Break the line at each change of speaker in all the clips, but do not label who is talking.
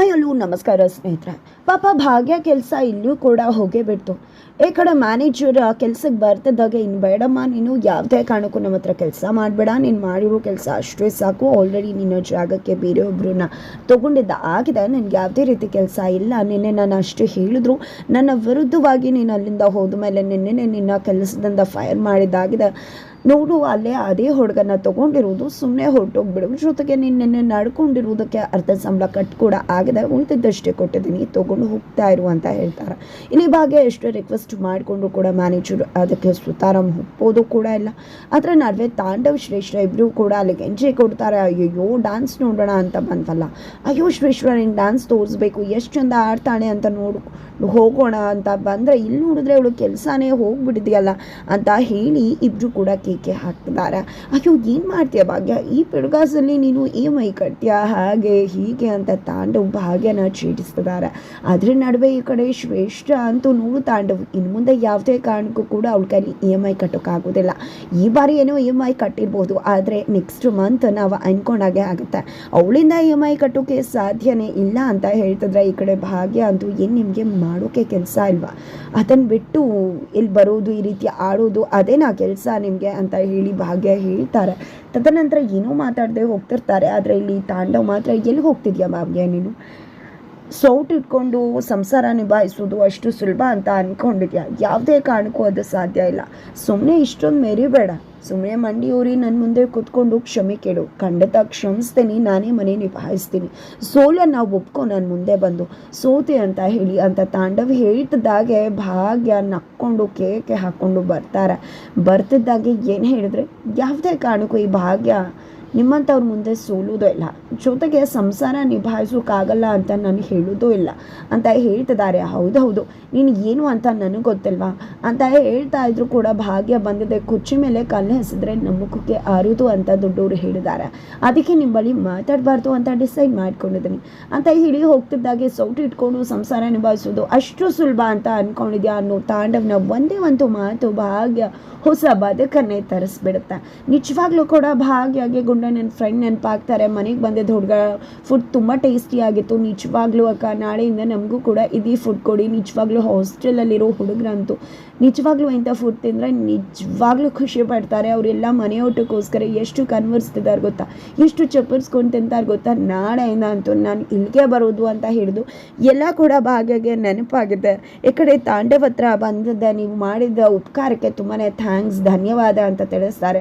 ಅಲ್ಲೂ ನಮಸ್ಕಾರ ಸ್ನೇಹಿತರೆ. ಪಾಪ ಭಾಗ್ಯ ಕೆಲಸ ಇಲ್ಲೂ ಕೂಡ ಹೋಗೇ ಬಿಡ್ತು. ಈ ಕಡೆ ಮ್ಯಾನೇಜರ್ ಕೆಲ್ಸಕ್ಕೆ ಬರ್ತಿದ್ದಾಗ ಇನ್ನು ಬೇಡಮ್ಮ, ನೀನು ಯಾವುದೇ ಕಾರಣಕ್ಕೂ ನಮ್ಮ ಹತ್ರ ಕೆಲಸ ಮಾಡಬೇಡ. ನೀನು ಮಾಡಿರೋ ಕೆಲಸ ಅಷ್ಟೇ ಸಾಕು. ಆಲ್ರೆಡಿ ನಿನ್ನ ಜಾಗಕ್ಕೆ ಬೇರೆಯೊಬ್ಬರನ್ನ ತೊಗೊಂಡಿದ್ದ ಆಗಿದೆ. ನನಗೆ ಯಾವುದೇ ರೀತಿ ಕೆಲಸ ಇಲ್ಲ. ನಿನ್ನೆ ನಾನು ಅಷ್ಟು ಹೇಳಿದ್ರು. ನನ್ನ ವಿರುದ್ಧವಾಗಿ ನೀನು ಅಲ್ಲಿಂದ ಹೋದ ಮೇಲೆ ನಿನ್ನೆ ನಿನ್ನ ಕೆಲಸದಿಂದ ಫೈರ್ ಮಾಡಿದ್ದಾಗಿದೆ. ನೋಡು, ಅಲ್ಲೇ ಅದೇ ಹುಡುಗನ ತಗೊಂಡಿರೋದು ಸುಮ್ಮನೆ ಹೊರಟೋಗ್ಬಿಡು. ಜೊತೆಗೆ ನೀನು ನಿನ್ನೆ ನಡ್ಕೊಂಡಿರೋದಕ್ಕೆ ಅರ್ಧ ಸಂಬಳ ಕಟ್ ಕೂಡ ಆಗಿದೆ ಉಳಿದಿದ್ದಷ್ಟೇ ಕೊಟ್ಟಿದ್ದೀನಿ, ತಗೊಂಡು ಹೋಗ್ತಾ ಇರು ಅಂತ ಹೇಳ್ತಾರೆ. ಇಲ್ಲಿ ಭಾಗ್ಯ ಎಷ್ಟು ರಿಕ್ವೆಸ್ಟ್ ಮಾಡಿಕೊಂಡು ಕೂಡ ಮ್ಯಾನೇಜರ್ ಅದಕ್ಕೆ ಸುತಾರಾಮ್ ಒಪ್ಪೋದು ಕೂಡ ಇಲ್ಲ. ಆದರೆ ನಡುವೆ ತಾಂಡವ್ ಶ್ರೇಷ್ಠ ಇಬ್ಬರು ಕೂಡ ಅಲ್ಲಿಗೆ ಎಂಜಿ ಕೊಡ್ತಾರೆ. ಅಯ್ಯೋ ಡ್ಯಾನ್ಸ್ ನೋಡೋಣ ಅಂತ ಬಂತಲ್ಲ ಅಯ್ಯೋ, ಶ್ರೇಷ್ಠ ನಿನ್ನ ಡ್ಯಾನ್ಸ್ ತೋರಿಸ್ಬೇಕು, ಎಷ್ಟು ಚಂದ ಆಡ್ತಾಳೆ ಅಂತ ನೋಡು. ಹೋಗೋಣ ಅಂತ ಬಂದರೆ ಇಲ್ಲಿ ನೋಡಿದ್ರೆ ಇವಳು ಕೆಲಸನೇ ಹೋಗ್ಬಿಟ್ಟಿದೆಯಲ್ಲ ಅಂತ ಹೇಳಿ ಇಬ್ಬರು ಕೂಡ ಕೇಕೆ ಹಾಕ್ತಿದ್ದಾರೆ. ಅಯ್ಯೋ, ಏನು ಮಾಡ್ತೀಯ ಭಾಗ್ಯ? ಈ ಪಿಡುಗಾಸಲ್ಲಿ ನೀನು ಈ ಮೈ ಕಟ್ತೀಯ ಹಾಗೆ, ಹೀಗೆ ಅಂತ ತಾಂಡವ್ ಭಾಗ್ಯನ ಚೀಟಿಸ್ತಿದ್ದಾರೆ ಅದ್ರ ನಡುವೆ ಈ ಕಡೆ ಶ್ರೇಷ್ಠ ಅಂತೂ ನೂರು ತಾಂಡವ್. ಇನ್ನು ಮುಂದೆ ಯಾವುದೇ ಕಾರಣಕ್ಕೂ ಕೂಡ ಅವಳ ಕೈಲಿ ಇ ಎಂ ಐ ಕಟ್ಟೋಕ್ಕಾಗೋದಿಲ್ಲ ಈ ಬಾರಿ ಏನೋ ಇ ಎಂ ಐ ಕಟ್ಟಿರ್ಬೋದು. ಆದರೆ ನೆಕ್ಸ್ಟ್ ಮಂತ್ ನಾವು ಅನ್ಕೊಂಡಾಗೆ ಆಗುತ್ತೆ. ಅವಳಿಂದ ಇ ಎಂ ಐ ಕಟ್ಟೋಕ್ಕೆ ಸಾಧ್ಯನೇ ಇಲ್ಲ ಅಂತ ಹೇಳ್ತಿದ್ರೆ ಈ ಕಡೆ ಭಾಗ್ಯ ಅಂತೂ ಏನು ನಿಮಗೆ ಮಾಡೋಕ್ಕೆ ಕೆಲಸ ಇಲ್ವಾ? ಅದನ್ನು ಬಿಟ್ಟು ಇಲ್ಲಿ ಬರೋದು ಈ ರೀತಿ ಆಡೋದು ಅದೇನಾ ಕೆಲಸ ನಿಮಗೆ ಅಂತ ಹೇಳಿ ಭಾಗ್ಯ ಹೇಳ್ತಾರೆ. ತದನಂತರ ಏನೂ ಮಾತಾಡದೆ ಹೋಗ್ತಿರ್ತಾರೆ. ಆದರೆ ಇಲ್ಲಿ ತಾಂಡವ್ ಮಾತ್ರ ಎಲ್ಲಿ ಹೋಗ್ತಿದ್ಯಾ ಭಾಗ್ಯ ನೀನು? ಸೌಟ್ ಇಟ್ಕೊಂಡು ಸಂಸಾರ ನಿಭಾಯಿಸೋದು ಅಷ್ಟು ಸುಲಭ ಅಂತ ಅಂದ್ಕೊಂಡಿದ್ಯಾ ಯಾವುದೇ ಕಾರಣಕ್ಕೂ ಅದು ಸಾಧ್ಯ ಇಲ್ಲ. ಸುಮ್ಮನೆ ಇಷ್ಟೊಂದು ಮೆರಿಬೇಡ. ಸುಮ್ಮನೆ ಮಂಡಿ ಊರಿ ನನ್ನ ಮುಂದೆ ಕೂತ್ಕೊಂಡು ಕ್ಷಮೆ ಕೇಳು. ಖಂಡಿತ ಕ್ಷಮಿಸ್ತೀನಿ. ನಾನೇ ಮನೆ ನಿಭಾಯಿಸ್ತೀನಿ. ಸೋಲನ್ನು ಒಪ್ಕೊ ನನ್ನ ಮುಂದೆ ಬಂದು. ಸೋತೆ ಅಂತ ಹೇಳಿ, ಅಂತ ತಾಂಡವ್ ಹೇಳ್ತಿದ್ದಾಗೆ ಭಾಗ್ಯ ನಕ್ಕೊಂಡು ಕೇಕೆ ಹಾಕ್ಕೊಂಡು ಬರ್ತಾರೆ. ಬರ್ತಿದ್ದಾಗೆ ಏನು ಹೇಳಿದ್ರೆ? ಯಾವುದೇ ಕಾರಣಕ್ಕೂ ಈ ಭಾಗ್ಯ ನಿಮ್ಮಂಥವ್ರ ಮುಂದೆ ಸೋಲೋದೂ ಇಲ್ಲ. ಜೊತೆಗೆ ಸಂಸಾರ ನಿಭಾಯಿಸೋಕ್ಕಾಗಲ್ಲ ಅಂತ ನಾನು ಹೇಳೋದೂ ಇಲ್ಲ. ಅಂತ ಹೇಳ್ತಿದ್ದಾರೆ. ಹೌದು ನೀನು ಏನು ಅಂತ ನನಗೆ ಗೊತ್ತಿಲ್ವಾ? ಅಂತ ಹೇಳ್ತಾ ಇದ್ರು ಕೂಡ ಭಾಗ್ಯ ಬಂದಿದೆ. ಕುಚ್ಚಿ ಮೇಲೆ ಕಲ್ಲು ಹೆಸಿದ್ರೆ ನಮ್ಮುಖಕ್ಕೆ ಆರೋದು ಅಂತ ದೊಡ್ಡವರು ಹೇಳಿದ್ದಾರೆ. ಅದಕ್ಕೆ ನಿಮ್ಮ ಬಳಿ ಮಾತಾಡಬಾರ್ದು ಅಂತ ಡಿಸೈಡ್ ಮಾಡ್ಕೊಂಡಿದ್ದೀನಿ. ಅಂತ ಹೇಳಿ ಹೋಗ್ತಿದ್ದಾಗೆ ಸೌಟು ಇಟ್ಕೊಂಡು ಸಂಸಾರ ನಿಭಾಯಿಸೋದು ಅಷ್ಟು ಸುಲಭ ಅಂತ ಅಂದ್ಕೊಂಡಿದ್ಯಾ ಅನ್ನೋ ತಾಂಡವ್ನ ಒಂದೇ ಒಂದು ಮಾತು ಭಾಗ್ಯ ಹೊಸ ಬದುಕನ್ನೇ ತರಿಸ್ಬಿಡುತ್ತೆ. ನಿಜವಾಗ್ಲೂ ಕೂಡ ಭಾಗ್ಯಗೆ ನನ್ನ ಫ್ರೆಂಡ್ ನೆನಪಾಗ್ತಾರೆ, ಮನೆಗೆ ಬಂದಿದ್ದ ಹುಡುಗ ಫುಡ್ ತುಂಬ ಟೇಸ್ಟಿಯಾಗಿತ್ತು ನಿಜವಾಗ್ಲೂ ಅಕ್ಕ, ನಾಳೆಯಿಂದ ನಮಗೂ ಕೂಡ ಇದೀ ಫುಡ್ ಕೊಡಿ, ನಿಜವಾಗ್ಲೂ ಹಾಸ್ಟೆಲಲ್ಲಿರೋ ಹುಡುಗರಂತೂ. ನಿಜವಾಗ್ಲೂ ಇಂಥ ಫುಡ್ ತಿಂದರೆ ನಿಜವಾಗ್ಲೂ ಖುಷಿ ಪಡ್ತಾರೆ, ಅವರೆಲ್ಲ ಮನೆ ಊಟಕ್ಕೋಸ್ಕರ ಎಷ್ಟು ಕನ್ವರ್ಸ್ತಿದ್ದಾರೆ ಗೊತ್ತಾ? ಎಷ್ಟು ಚಪ್ಪರ್ಸ್ಕೊಂಡು ತಿಂತಾರೆ ಗೊತ್ತಾ? ನಾಳೆಯಿಂದ ಅಂತೂ ನಾನು ಇಲ್ಲಿಗೆ ಬರೋದು ಅಂತ ಹಿಡಿದು ಎಲ್ಲ ಕೂಡ ಭಾಗ್ಯಗೆ ನೆನಪಾಗಿದೆ. ಈ ಕಡೆ ತಾಂಡವ ಹತ್ರ ಬಂದಿದ್ದ, ನೀವು ಮಾಡಿದ ಉಪಕಾರಕ್ಕೆ ತುಂಬಾ ಥ್ಯಾಂಕ್ಸ್ ಧನ್ಯವಾದ ಅಂತ ತಿಳಿಸ್ತಾರೆ.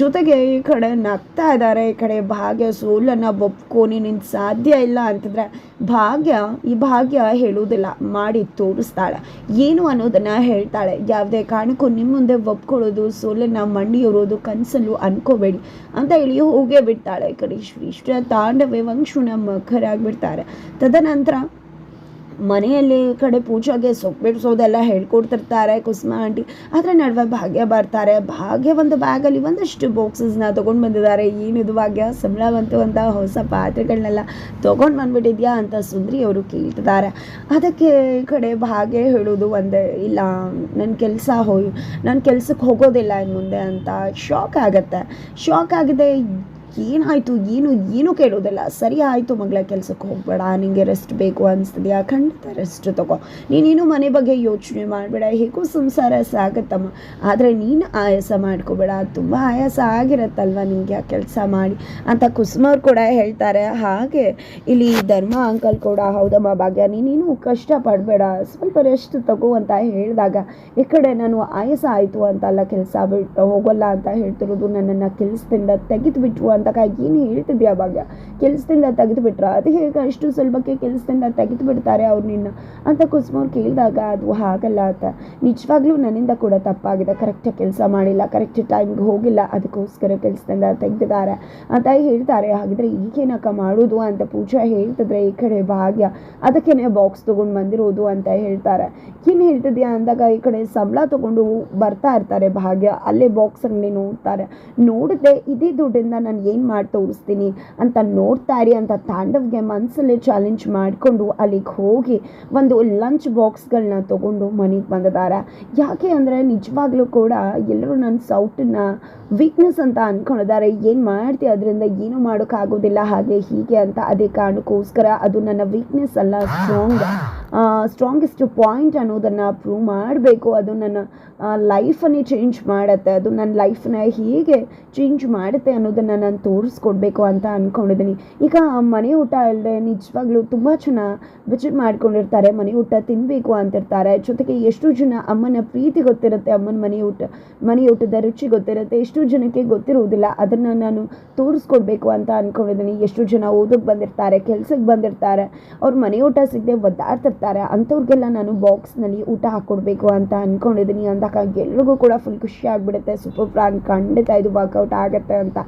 ಜೊತೆಗೆ ಈ ಕಡೆ ನಗ್ತಾ ಇದ್ದಾರೆ. ಈ ಕಡೆ ಭಾಗ್ಯ ಸೋಲನ್ನು ಒಪ್ಕೊ ನಿನ್ನ ಸಾಧ್ಯ ಇಲ್ಲ ಅಂತಂದ್ರೆ ಭಾಗ್ಯ ಈ ಭಾಗ್ಯ ಹೇಳುವುದಿಲ್ಲ. ಮಾಡಿ ತೋರಿಸ್ತಾಳೆ. ಏನು ಅನ್ನೋದನ್ನು ಹೇಳ್ತಾಳೆ. ಯಾವುದೇ ಕಾರಣಕ್ಕೂ ನಿಮ್ಮ ಮುಂದೆ ಒಪ್ಕೊಳ್ಳೋದು ಸೋಲನ್ನು ಮಂಡಿಯೋರೋದು ಕನಸಲ್ಲೂ ಅನ್ಕೋಬೇಡಿ ಅಂತ ಹೇಳಿ ಹೋಗೇ ಬಿಡ್ತಾಳೆ. ಈ ಕಡೆ ಶ್ರೀಷ್ಠ ತಾಂಡವೇ ವಂಶುನ ಮಖರಾಗಿಬಿಡ್ತಾರೆ. ತದನಂತರ ಮನೆಯಲ್ಲಿ ಕಡೆ ಪೂಜೆಗೆ ಸೊಪ್ಪು ಬಿಡಿಸೋದೆಲ್ಲ ಹೇಳ್ಕೊಡ್ತಿರ್ತಾರೆ, ಕುಸುಮ ಆಂಟಿ. ಆದರೆ ನಡುವೆ ಭಾಗ್ಯ ಬರ್ತಾರೆ. ಭಾಗ್ಯ ಒಂದು ಬ್ಯಾಗಲ್ಲಿ ಒಂದಷ್ಟು ಬಾಕ್ಸಸ್ನ ತೊಗೊಂಡು ಬಂದಿದ್ದಾರೆ. ಏನಿದು ಭಾಗ್ಯ? ಸಂಬಳ ಬಂತು ಅಂತ ಹೊಸ ಪಾತ್ರೆಗಳನ್ನೆಲ್ಲ ತೊಗೊಂಡು ಬಂದ್ಬಿಟ್ಟಿದ್ಯಾ ಅಂತ ಸುಂದ್ರಿ ಅವರು ಕೇಳ್ತಿದ್ದಾರೆ. ಅದಕ್ಕೆ ಈ ಕಡೆ ಭಾಗ್ಯ ಹೇಳೋದು ಒಂದೇ, ಇಲ್ಲ ನನ್ನ ಕೆಲಸ ಹೋಯ್ ನನ್ನ ಕೆಲಸಕ್ಕೆ ಹೋಗೋದಿಲ್ಲ ಇನ್ನು ಮುಂದೆ ಅಂತ ಶಾಕ್ ಆಗುತ್ತೆ. ಶಾಕ್ ಆಗಿದೆ ಏನಾಯಿತು, ಏನು, ಏನೂ ಕೇಳೋದಿಲ್ಲ. ಸರಿ ಆಯಿತು ಮಗಳ, ಕೆಲಸಕ್ಕೆ ಹೋಗಬೇಡ, ನಿಂಗೆ ರೆಸ್ಟ್ ಬೇಕು ಅನಿಸ್ತಿದೆಯಾ? ಖಂಡಿತ ರೆಸ್ಟ್ ತಗೋ. ನೀನೇನು ಮನೆ ಬಗ್ಗೆ ಯೋಚನೆ ಮಾಡಬೇಡ, ಹೇಗೂ ಸಂಸಾರ ಸಾಗತ್ತಮ್ಮ. ಆದರೆ ನೀನು ಆಯಾಸ ಮಾಡ್ಕೋಬೇಡ, ತುಂಬ ಆಯಾಸ ಆಗಿರತ್ತಲ್ವ ನಿಮಗೆ ಆ ಕೆಲಸ ಮಾಡಿ ಅಂತ ಕುಸುಮವ್ರು ಕೂಡ ಹೇಳ್ತಾರೆ. ಹಾಗೆ ಇಲ್ಲಿ ಧರ್ಮ ಅಂಕಲ್ ಕೂಡ, ಹೌದಮ್ಮ ಭಾಗ್ಯ, ನೀನೇನು ಕಷ್ಟ ಪಡಬೇಡ ಸ್ವಲ್ಪ ರೆಸ್ಟ್ ತಗೋ ಅಂತ ಹೇಳಿದಾಗ, ಈ ಕಡೆ ನಾನು ಆಯಾಸ ಆಯಿತು ಅಂತಲ್ಲ, ಕೆಲಸ ಬಿಟ್ಟು ಹೋಗೋಲ್ಲ ಅಂತ ಹೇಳ್ತಿರೋದು ನನ್ನನ್ನು ಕೆಲಸದಿಂದ ತೆಗೆದುಬಿಟ್ರು ಅಂತ ಏನು ಹೇಳ್ತಿದ್ಯಾ ಭಾಗ್ಯ? ಕೆಲಸದಿಂದ ತೆಗೆದು ಬಿಟ್ರ ಅದು ಹೇಗೆ ಅಷ್ಟು ಸುಲಭಕ್ಕೆ ಕೆಲಸದಿಂದ ತೆಗೆದು ಬಿಡ್ತಾರೆ ಅವ್ರು ನಿನ್ನ ಅಂತ ಕುಸುಮವ್ರು ಕೇಳಿದಾಗ ಅದು ಹಾಗಲ್ಲ ಅಂತ. ನಿಜವಾಗ್ಲೂ ನನ್ನಿಂದ ಕೂಡ ತಪ್ಪಾಗಿದೆ. ಕರೆಕ್ಟಾಗಿ ಕೆಲಸ ಮಾಡಿಲ್ಲ ಕರೆಕ್ಟ್ ಟೈಮ್ಗೆ ಹೋಗಿಲ್ಲ, ಅದಕ್ಕೋಸ್ಕರ ಕೆಲಸದಿಂದ ತೆಗೆದಿದ್ದಾರೆ ಅಂತ ಹೇಳ್ತಾರೆ. ಹಾಗಿದ್ರೆ ಈಗೇನಕ್ಕ ಮಾಡೋದು ಅಂತ ಪೂಜಾ ಹೇಳ್ತಿದ್ರೆ ಈ ಕಡೆ ಭಾಗ್ಯ, ಅದಕ್ಕೇನೆ ಬಾಕ್ಸ್ ತೊಗೊಂಡು ಬಂದಿರೋದು ಅಂತ ಹೇಳ್ತಾರೆ. ಏನು ಹೇಳ್ತಿದ್ಯಾ ಅಂದಾಗ ಈ ಕಡೆ ಸಂಬಳ ತೊಗೊಂಡು ಬರ್ತಾ ಇರ್ತಾರೆ ಭಾಗ್ಯ, ಅಲ್ಲೇ ಬಾಕ್ಸ್ ಅಂಗಡಿ ನೋಡ್ತಾರೆ ನೋಡಿದ್ರೆ ಇದೇ ದುಡ್ಡಿಂದ ನಾನು ಏನು ಮಾಡಿ ತೋರಿಸ್ತೀನಿ ಅಂತ ನೋಡ್ತಾ ಇರಿ ಅಂತ ತಾಂಡವ್ಗೆ ಮನಸ್ಸಲ್ಲೇ ಚಾಲೆಂಜ್ ಮಾಡಿಕೊಂಡು ಅಲ್ಲಿಗೆ ಹೋಗಿ ಒಂದು ಲಂಚ್ ಬಾಕ್ಸ್ಗಳನ್ನ ತೊಗೊಂಡು ಮನೆಗೆ ಬಂದಿದ್ದಾರೆ ಯಾಕೆ ಅಂದರೆ ನಿಜವಾಗ್ಲೂ ಕೂಡ ಎಲ್ಲರೂ ನನ್ನ ಸೌಟನ್ನ ವೀಕ್ನೆಸ್ ಅಂತ ಅಂದ್ಕೊಂಡಿದ್ದಾರೆ ಏನು ಮಾಡ್ತಿ ಅದರಿಂದ ಏನೂ ಮಾಡೋಕ್ಕಾಗೋದಿಲ್ಲ ಹಾಗೆ ಹೀಗೆ ಅಂತ ಅದೇ ಕಾರಣಕ್ಕೋಸ್ಕರ ಅದು ನನ್ನ ವೀಕ್ನೆಸ್ ಅಲ್ಲ ಸ್ಟ್ರಾಂಗ್ ಸ್ಟ್ರಾಂಗೆಸ್ಟ್ ಪಾಯಿಂಟ್ ಅನ್ನೋದನ್ನು ಪ್ರೂವ್ ಮಾಡಬೇಕು. ಅದು ನನ್ನ ಲೈಫನ್ನೇ ಚೇಂಜ್ ಮಾಡುತ್ತೆ. ಅದು ನನ್ನ ಲೈಫನ್ನ ಹೇಗೆ ಚೇಂಜ್ ಮಾಡುತ್ತೆ ಅನ್ನೋದನ್ನು ನಾನು ತೋರಿಸ್ಕೊಡ್ಬೇಕು ಅಂತ ಅಂದ್ಕೊಂಡಿದ್ದೀನಿ ಈಗ ಮನೆ ಊಟ ಇಲ್ಲದೆ ನಿಜವಾಗ್ಲೂ ತುಂಬ ಜನ ವಿಸಿಟ್ ಮಾಡ್ಕೊಂಡಿರ್ತಾರೆ, ಮನೆ ಊಟ ತಿನ್ನಬೇಕು ಅಂತಿರ್ತಾರೆ. ಜೊತೆಗೆ ಎಷ್ಟು ಜನ ಅಮ್ಮನ ಪ್ರೀತಿ ಗೊತ್ತಿರುತ್ತೆ, ಅಮ್ಮನ ಮನೆ ಊಟ, ಮನೆ ಊಟದ ರುಚಿ ಗೊತ್ತಿರುತ್ತೆ. ಎಷ್ಟು ಜನಕ್ಕೆ ಗೊತ್ತಿರುವುದಿಲ್ಲ, ಅದನ್ನು ನಾನು ತೋರಿಸ್ಕೊಡ್ಬೇಕು ಅಂತ ಅಂದ್ಕೊಂಡಿದ್ದೀನಿ ಎಷ್ಟು ಜನ ಓದೋಕ್ಕೆ ಬಂದಿರ್ತಾರೆ ಕೆಲ್ಸಕ್ಕೆ ಬಂದಿರ್ತಾರೆ, ಅವ್ರ ಮನೆ ಊಟ ಸಿಗದೆ ಒದ್ದಾಡ್ತಿರ್ತಾರೆ. ಅಂಥವ್ರಿಗೆಲ್ಲ ನಾನು ಬಾಕ್ಸ್ನಲ್ಲಿ ಊಟ ಹಾಕ್ಕೊಡ್ಬೇಕು ಅಂತ ಅಂದ್ಕೊಂಡಿದ್ದೀನಿ ಅಂದಾಗ ಎಲ್ರಿಗೂ ಕೂಡ ಫುಲ್ ಖುಷಿ ಆಗಿಬಿಡುತ್ತೆ. ಸೂಪರ್ ಪ್ಲಾನ್ ಖಂಡಿತ ಇದು ವರ್ಕೌಟ್ ಆಗುತ್ತೆ ಅಂತ.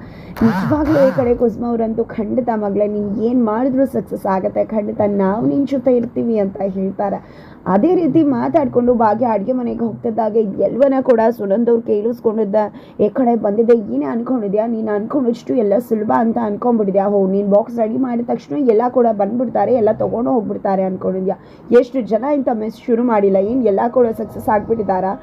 ನಿಜವಾಗ್ಲೂ ಈ ಕಡೆ ಕುಸುಮ ಅವರಂತೂ ಖಂಡಿತ ಮಗಳೇ, ನೀನು ಏನು ಮಾಡಿದ್ರು ಸಕ್ಸಸ್ ಆಗುತ್ತೆ, ಖಂಡಿತ ನಾವು ನಿನ್ನ ಜೊತೆ ಇರ್ತೀವಿ ಅಂತ ಹೇಳ್ತಾರೆ. ಅದೇ ರೀತಿ ಮಾತಾಡಿಕೊಂಡು ಭಾಗ್ಯ ಅಡುಗೆ ಮನೆಗೆ ಹೋಗ್ತಿದ್ದಾಗ ಎಲ್ಲವನ್ನ ಕೂಡ ಸುನಂದವ್ರು ಕೇಳಿಸ್ಕೊಂಡಿದ್ದ ಈ ಕಡೆ ಬಂದಿದ್ದೆ ಏನೇ ಅನ್ಕೊಂಡಿದ್ಯಾ? ನೀನು ಅನ್ಕೊಂಡಿಷ್ಟು ಎಲ್ಲ ಸುಲಭ ಅಂತ ಅನ್ಕೊಂಡ್ಬಿಟ್ಟಿದ್ಯಾ? ಹೋ, ನೀನು ಬಾಕ್ಸ್ ರೆಡಿ ಮಾಡಿದ ತಕ್ಷಣ ಎಲ್ಲ ಕೂಡ ಬಂದ್ಬಿಡ್ತಾರೆ, ಎಲ್ಲ ತೊಗೊಂಡು ಹೋಗ್ಬಿಡ್ತಾರೆ ಅನ್ಕೊಂಡಿದ್ಯಾ? ಎಷ್ಟು ಜನ ಇಂಥ ಮೆಸ್ ಶುರು ಮಾಡಿಲ್ಲ, ಏನು ಎಲ್ಲ ಕೂಡ ಸಕ್ಸಸ್ ಆಗಿಬಿಟ್ಟಿದ್ದಾರಾ?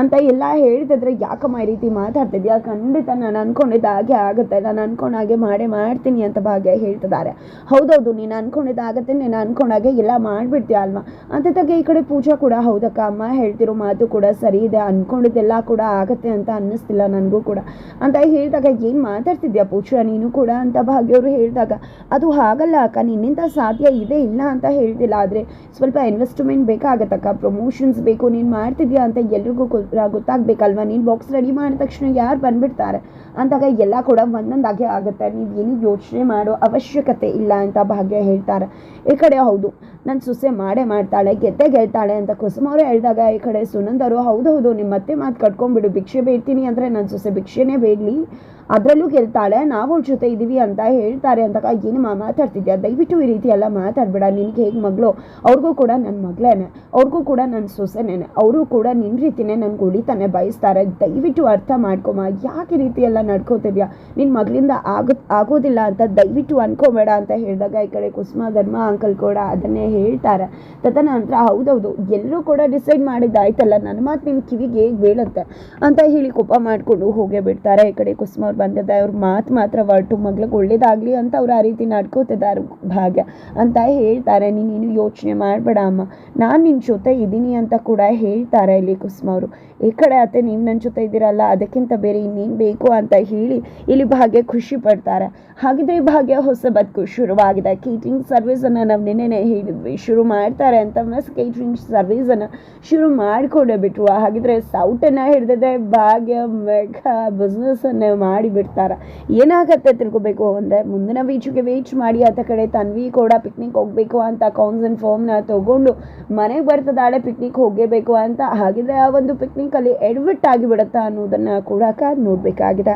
ಅಂತ ಎಲ್ಲ ಹೇಳ್ತಿದ್ರೆ ಯಾಕಮ್ಮ ಈ ರೀತಿ ಮಾತಾಡ್ತಿದ್ಯಾ? ಖಂಡಿತ ನಾನು ಅನ್ಕೊಂಡಿದ್ದ ಹಾಗೆ ಆಗುತ್ತೆ. ನಾನು ಅನ್ಕೊಂಡ ಹಾಗೆ ಮಾಡೇ ಮಾಡ್ತೀನಿ ಅಂತ ಭಾಗ್ಯ ಹೇಳ್ತಿದ್ದಾರೆ. ಹೌದೌದು, ನೀನು ಅನ್ಕೊಂಡಿದ್ದ ಆಗುತ್ತೆ, ನೀನು ಅನ್ಕೊಂಡಾಗೆ ಎಲ್ಲ ಮಾಡಿಬಿಡ್ತೀಯ ಅಲ್ವಾ? ಅಂತ ಅಂಥದ್ದಾಗೆ ಈ ಕಡೆ ಪೂಜಾ ಕೂಡ ಹೌದಕ್ಕ, ಅಮ್ಮ ಹೇಳ್ತಿರೋ ಮಾತು ಕೂಡ ಸರಿ ಇದೆ. ಅನ್ಕೊಂಡಿದ್ದೆಲ್ಲ ಕೂಡ ಆಗುತ್ತೆ ಅಂತ ಅನ್ನಿಸ್ತಿಲ್ಲ ನನಗೂ ಕೂಡ. ಅಂತ ಹೇಳಿದಾಗ ಏನು ಮಾತಾಡ್ತಿದ್ಯಾ ಪೂಜಾ? ನೀನು ಕೂಡ ಅಂತ ಭಾಗ್ಯವರು ಹೇಳಿದಾಗ, ಅದು ಹಾಗಲ್ಲ ಅಕ್ಕ, ನಿನ್ನಿಂದ ಸಾಧ್ಯ ಇದೆ ಇಲ್ಲ ಅಂತ ಹೇಳ್ತಿಲ್ಲ. ಆದರೆ ಸ್ವಲ್ಪ ಇನ್ವೆಸ್ಟ್ಮೆಂಟ್ ಬೇಕಾಗತ್ತಕ್ಕ ಪ್ರಮೋಷನ್ಸ್ ಬೇಕು, ನೀನು ಮಾಡ್ತಿದ್ಯಾ ಅಂತ ಎಲ್ರಿಗೂ ಗೊ- ಗೊತ್ತಾಗ್ಬೇಕಲ್ವಾ? ನೀನು ಬಾಕ್ಸ್ ರೆಡಿ ಮಾಡಿದ ತಕ್ಷಣ ಯಾರು ಬಂದ್ಬಿಡ್ತಾರೆ? ಅಂತಾಗ ಎಲ್ಲ ಕೂಡ ಒಂದೊಂದಾಗೆ ಆಗುತ್ತೆ. ನೀವು ಏನು ಯೋಚನೆ ಮಾಡೋ ಅವಶ್ಯಕತೆ ಇಲ್ಲ ಅಂತ ಭಾಗ್ಯ ಹೇಳ್ತಾರೆ. ಈ ಕಡೆ ಹೌದು ನನ್ನ ಸೊಸೆ ಮಾಡೇ ಮಾಡ್ತಾಳೆ, ಗೆದ್ದೆ ಗೆಲ್ತಾಳೆ ಅಂತ ಕುಸುಮ ಅವರು ಹೇಳಿದಾಗ ಈ ಕಡೆ ಸುನಂದರು ಹೌದು ನಿಮ್ಮ ಮತ್ತೆ ಮಾತು ಕಟ್ಕೊಂಡ್ಬಿಡು, ಭಿಕ್ಷೆ ಬೇಡ್ತೀನಿ ಅಂದರೆ ನನ್ನ ಸೊಸೆ ಭಿಕ್ಷೆನೇ ಬೇಡಲಿ. ಅದರಲ್ಲೂ ಗೆಲ್ತಾಳೆ, ನಾವು ಅವ್ಳ ಜೊತೆ ಇದ್ದೀವಿ ಅಂತ ಹೇಳ್ತಾರೆ ಅಂತ ಏನು ಮಾತಾಡ್ತಿದ್ಯಾ? ದಯವಿಟ್ಟು ಈ ರೀತಿ ಎಲ್ಲ ಮಾತಾಡ್ಬೇಡ. ನಿನಗೆ ಹೇಗೆ ಮಗಳು? ಅವ್ರಿಗೂ ಕೂಡ ನನ್ನ ಮಗಳೇನೆ. ಅವ್ರಿಗೂ ಕೂಡ ನನ್ನ ಸೊಸೆನೇನೆ. ಅವರು ಕೂಡ ನಿನ್ನ ರೀತಿನೇ ನನ್ಗೆ ಕುಡಿತಾನೆ ಬಯಸ್ತಾರೆ. ದಯವಿಟ್ಟು ಅರ್ಥ ಮಾಡ್ಕೊಮ್ಮ. ಯಾಕೆ ರೀತಿ ಎಲ್ಲ ನಡ್ಕೋತಿದ್ಯಾ? ನಿನ್ನ ಮಗಳಿಂದ ಆಗೋ ಆಗೋದಿಲ್ಲ ಅಂತ ದಯವಿಟ್ಟು ಅನ್ಕೋಬೇಡ ಅಂತ ಹೇಳಿದಾಗ ಈ ಕಡೆ ಕುಸುಮ, ಧರ್ಮ, ಅಂಕಲ್ ಕೂಡ ಅದನ್ನೇ ಹೇಳ್ತಾರೆ. ತದನಂತರ ಹೌದೌದು, ಎಲ್ಲರೂ ಕೂಡ ಡಿಸೈಡ್ ಮಾಡಿದ್ದಾಯ್ತಲ್ಲ, ನನ್ನ ಮಾತು ನಿನ್ನ ಕಿವಿಗೆ ಹೇಗೆ ಬೀಳುತ್ತೆ ಅಂತ ಹೇಳಿ ಕೋಪ ಮಾಡಿಕೊಂಡು ಹೋಗೇ ಬಿಡ್ತಾರೆ. ಈ ಕಡೆ ಕುಸುಮ ಅವ್ರು ಬಂದಿದ್ದೆ ಅವ್ರ ಮಾತು ಮಾತ್ರ ಹೊರಟು ಮಗ್ಳಿಗೆ ಒಳ್ಳೇದಾಗಲಿ ಅಂತ ಅವ್ರು ಆ ರೀತಿ ನಡ್ಕೋತಿದ್ದಾರೆ ಭಾಗ್ಯ ಅಂತ ಹೇಳ್ತಾರೆ. ನೀನೇನು ಯೋಚನೆ ಮಾಡಬೇಡ ಅಮ್ಮ. ನಾನು ನಿನ್ನ ಜೊತೆ ಇದ್ದೀನಿ ಅಂತ ಕೂಡ ಹೇಳ್ತಾರೆ ಇಲ್ಲಿ ಕುಸುಮ ಅವರು. ಈ ಕಡೆ ಅತ್ತೆ, ನೀವು ನನ್ನ ಜೊತೆ ಇದ್ದೀರಲ್ಲ, ಅದಕ್ಕಿಂತ ಬೇರೆ ಇನ್ನೇನು ಬೇಕು ಅಂತ ಹೇಳಿ ಇಲ್ಲಿ ಭಾಗ್ಯ ಖುಷಿ ಪಡ್ತಾರೆ. ಹಾಗಿದ್ರೆ ಭಾಗ್ಯ ಹೊಸ ಬದುಕು ಶುರುವಾಗಿದೆ. ಕೇಟ್ರಿಂಗ್ ಸರ್ವಿಸನ್ನು ನಾವು ನಿನ್ನೆನೆ ಹೇಳಿದ್ವಿ. ಶುರು ಮಾಡ್ತಾರೆ ಅಂತ ಮಸ್ ಕೇಟ್ರಿಂಗ್ ಸರ್ವಿಸನ್ನು ಶುರು ಮಾಡಿಕೊಂಡೇ ಬಿಟ್ರು. ಹಾಗಿದ್ರೆ ಸೌಟನ್ನು ಹಿಡಿದಿದೆ ಭಾಗ್ಯ ಮೆಗಾ ಬಿಸ್ನೆಸ್ಸನ್ನೇ ಮಾಡಿಬಿಡ್ತಾರೆ ಏನಾಗತ್ತೆ ತಿಳ್ಕೊಬೇಕು ಅಂದರೆ ಮುಂದಿನ ವೀಚಿಗೆ ವೇಟ್ ಮಾಡಿ ಆತ ಕಡೆ ತನ್ವಿ ಕೂಡ ಪಿಕ್ನಿಕ್ ಹೋಗಬೇಕು ಅಂತ ಕೌನ್ಸನ್ ಫಾರ್ಮ್ನ ತಗೊಂಡು ಮನೆಗೆ ಬರ್ತದಾಳೆ ಪಿಕ್ನಿಕ್ ಹೋಗೇಬೇಕು ಅಂತ. ಹಾಗಿದ್ರೆ ಆ ಒಂದು ಪಿಕ್ನಿಕಲ್ಲಿ ಎಡ್ವಿಟ್ ಆಗಿಬಿಡುತ್ತಾ ಅನ್ನೋದನ್ನು ಕೂಡ ನೋಡಬೇಕಾಗಿದೆ.